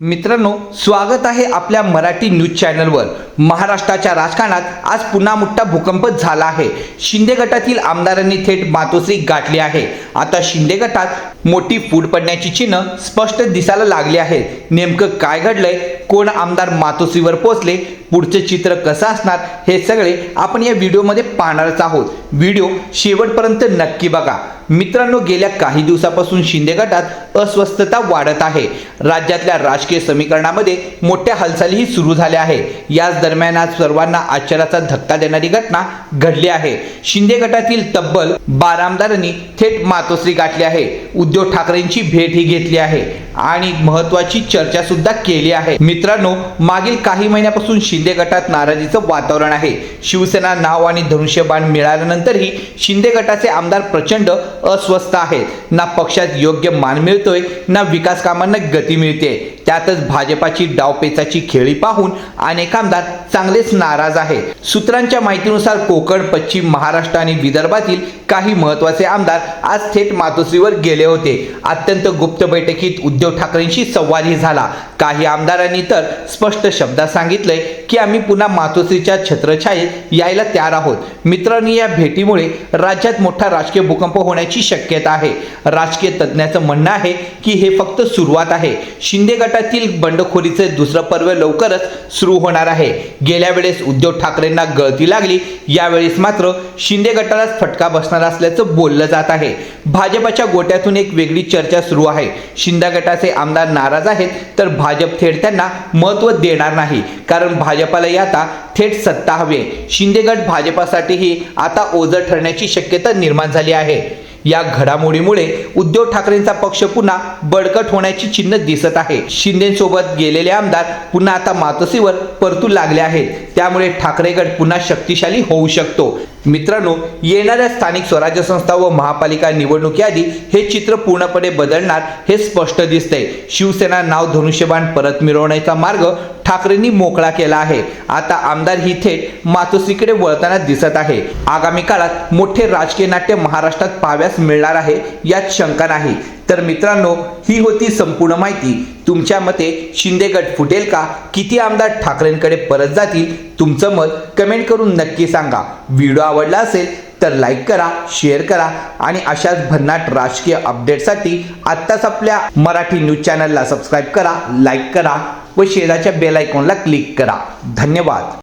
मित्रांनो स्वागत आहे आपल्या मराठी न्यूज चॅनलवर. महाराष्ट्राच्या राजकारणात आज पुन्हा मोठा भूकंप झाला आहे. शिंदे गटातील आमदारांनी थेट मातोश्री गाठली आहे. आता शिंदे गटात मोठी फूट पडण्याची चिन्ह स्पष्ट दिसायला लागली आहेत नेमकं काय घडलंय? कोण आमदार मातोश्रीवर पोहोचले पुढचे चित्र कसं असणार? हे सगळे आपण या व्हिडिओमध्ये पाहणारच आहोत. व्हिडिओ शेवटपर्यंत नक्की बघा. मित्रांनो गेल्या काही दिवसापासून शिंदे गटात अस्वस्थता वाढत आहे. राज्यातल्या राजकीय समीकरणामध्ये मोठ्या हालचालीही सुरू झाल्या आहे. याच दरम्यान आज सर्वांना आश्चर्याचा धक्का देणारी घटना घडली आहे. शिंदे गटातील तब्बल बारा आमदारांनी थेट मातोश्री गाठली आहे. उद्धव ठाकरेंची भेटही घेतली आहे आणि महत्वाची चर्चा सुद्धा केली आहे. मित्रांनो मागील काही महिन्यापासून शिंदे गटात नाराजीचं वातावरण आहे. शिवसेना नाव आणि धनुष्यबाण मिळाल्यानंतरही शिंदे गटाचे आमदार प्रचंड अस्वस्थ आहेत ना पक्षात योग्य मान मिळतोय ना विकास कामांना गती मिळते. त्यातच भाजपाची डावपेचाची खेळी पाहून अनेक आमदार चांगलेच नाराज आहेत. सूत्रांच्या माहितीनुसार कोकण पश्चिम महाराष्ट्र आणि विदर्भातील काही महत्त्वाचे आमदार आज थेट मातोश्रीवर गेले होते. अत्यंत गुप्त बैठकीत उद्धव ठाकरेंशी संवादही झाला. काही आमदारांनी तर स्पष्ट शब्दात सांगितलंय की आम्ही पुन्हा मातोश्रीच्या छत्रछायेत यायला तयार आहोत. मित्रांनी या भेटीमुळे राज्यात मोठा राजकीय भूकंप होण्याची शक्यता आहे. राजकीय तज्ज्ञाचं म्हणणं आहे की हे फक्त सुरुवात आहे. शिंदे गटातील बंडखोरीचे दुसरं पर्व लवकरच सुरू होणार आहे. गेल्या वेळेस उद्धव ठाकरेंना गळती लागली. यावेळेस मात्र शिंदे गटालाच फटका बसणार असल्याचं बोललं जात आहे. भाजपच्या गोट्यातून एक वेगळी चर्चा सुरू आहे. शिंदे गटाचे आमदार नाराज आहेत तर भाजप थेट त्यांना महत्त्व देणार नाही. कारण भाजपाला आता थेट सत्ता हवी आहे. शिंदे गट भाजपासाठीही आता ओझं ठरण्याची शक्यता निर्माण झाली आहे. या घडामोडीमुळे उद्धव ठाकरेंचा पक्ष पुन्हा बळकट होण्याची चिन्ह दिसत आहे. शिंदेसोबत गेलेले आमदार पुन्हा आता मातोसीवर परतू लागले आहेत. त्यामुळे ठाकरे गट पुन्हा शक्तिशाली होऊ शकतो. मित्रांनो येणाऱ्या स्थानिक स्वराज्य संस्था व महापालिका निवडणुकीआधी हे चित्र पूर्णपणे बदलणार हे स्पष्ट दिसतंय. शिवसेना नाव धनुष्यबाण परत मिळवण्याचा मार्ग ठाकरेंनी मोकळा केला आहे. आता आमदार ही थेट मातोश्रीकडे वळताना दिसत आहे. आगामी काळात मोठे राजकीय नाट्य महाराष्ट्रात पाहाव्यास मिळणार आहे यात शंका नाही. तर मित्रांनो ही होती संपूर्ण माहिती. तुमच्या मते शिंदे गट फुटेल का? किती आमदार ठाकरेंकडे परत जातील? तुमचं मत कमेंट करून नक्की सांगा. व्हिडिओ आवडला असेल तर लाईक करा शेअर करा आणि अशाच भन्नाट राजकीय अपडेटसाठी आत्ताच आपल्या मराठी न्यूज चॅनलला सबस्क्राईब करा लाईक करा व शेजारच्या बेल आयकॉनला क्लिक करा. धन्यवाद.